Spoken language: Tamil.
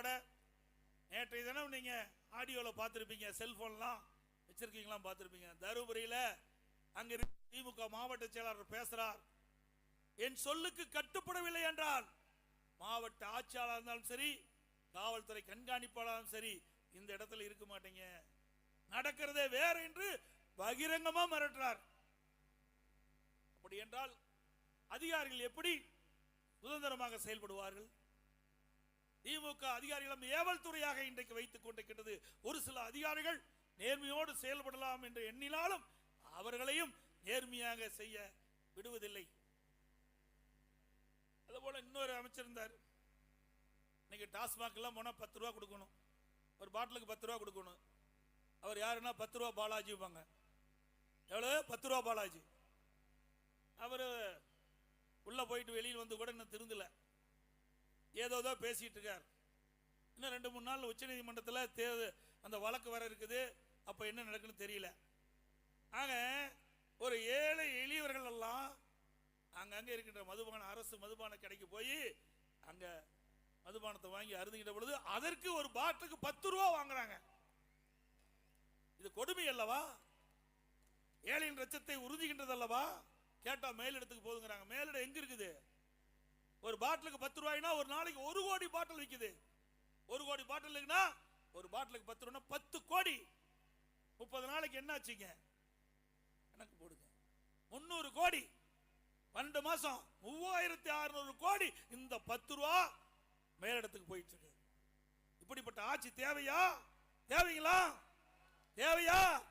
அதோட நேற்றைய தினம் நீங்க ஆடியோல பார்த்திருப்பீங்க செல்போன்லாம் வச்சிருக்கீங்களாம் பார்த்திருப்பீங்க. தருமபுரியில அங்கே திமுக மாவட்ட செயலாளர் பேசுறார். என் சொல்லுக்கு கட்டுப்படவில்லை என்றால் மாவட்ட ஆட்சியாளர் இருந்தாலும் சரி காவல்துறை கண்காணிப்பாளரும் சரி இந்த இடத்துல இருக்க மாட்டீங்க. நடக்கிறதே வேற என்று பகிரங்கமா மிரட்டுறார். அப்படி என்றால் அதிகாரிகள் எப்படி சுதந்திரமாக செயல்படுவார்கள்? திமுக அதிகாரிகளும் ஏவல் துறையாக இன்றைக்கு வைத்துக் கொண்டிருக்கின்றது. ஒரு சில அதிகாரிகள் நேர்மையோடு செயல்படலாம் என்று எண்ணினாலும் அவர்களையும் நேர்மையாக செய்ய விடுவதில்லை. அதுபோல இன்னொரு அமைச்சர் இருந்தார். இன்னைக்கு டாஸ்மாக் எல்லாம் போனால் பத்து ரூபா கொடுக்கணும். ஒரு பாட்டிலுக்கு பத்து ரூபா கொடுக்கணும். அவர் யாருன்னா பத்து ரூபா பாலாஜிப்பாங்க எவ்வளவு? பத்து ரூபா பாலாஜி. அவர் உள்ள போயிட்டு வெளியில் வந்து கூட இன்னும் திருந்தல. ஏதோ ஏதோ பேசிட்டு இருக்கார். இன்னும் ரெண்டு மூணு நாள் உச்சநீதிமன்றத்தில் தே அந்த வழக்கு வர இருக்குது. அப்போ என்ன நடக்குன்னு தெரியல. ஆக ஒரு ஏழை எளியவர்கள் எல்லாம் அங்கங்கே இருக்கின்ற மதுபான அரசு மதுபான கடைக்கு போய் அங்கே மதுபானத்தை வாங்கி அருந்துகின்ற பொழுது அதற்கு ஒரு பாட்டுக்கு பத்து ரூபா வாங்குறாங்க. இது கொடுமை அல்லவா? ஏழையின் ரச்சத்தை உறுதிகின்றது அல்லவா? கேட்டால் மேலிடத்துக்கு போதுங்கிறாங்க. மேலிடம் எங்கே இருக்குது? ஒரு பாட்டிலுக்கு பத்து ரூபாய்னா ஒரு நாளைக்கு ஒரு கோடி பாட்டில் விற்குது ஒரு கோடி பாட்டில் ஒரு பாட்டிலுக்கு பத்து ரூபா பத்து கோடி. முப்பது நாளைக்கு என்ன ஆச்சுங்க? கணக்கு போடுங்க. முந்நூறு கோடி. பன்னெண்டு மாசம் மூவாயிரத்தி அறுநூறு கோடி. இந்த பத்து ரூபா மேலிடத்துக்கு போயிட்டு இருக்கு இப்படிப்பட்ட ஆட்சி தேவையா? தேவைங்களா? தேவையா?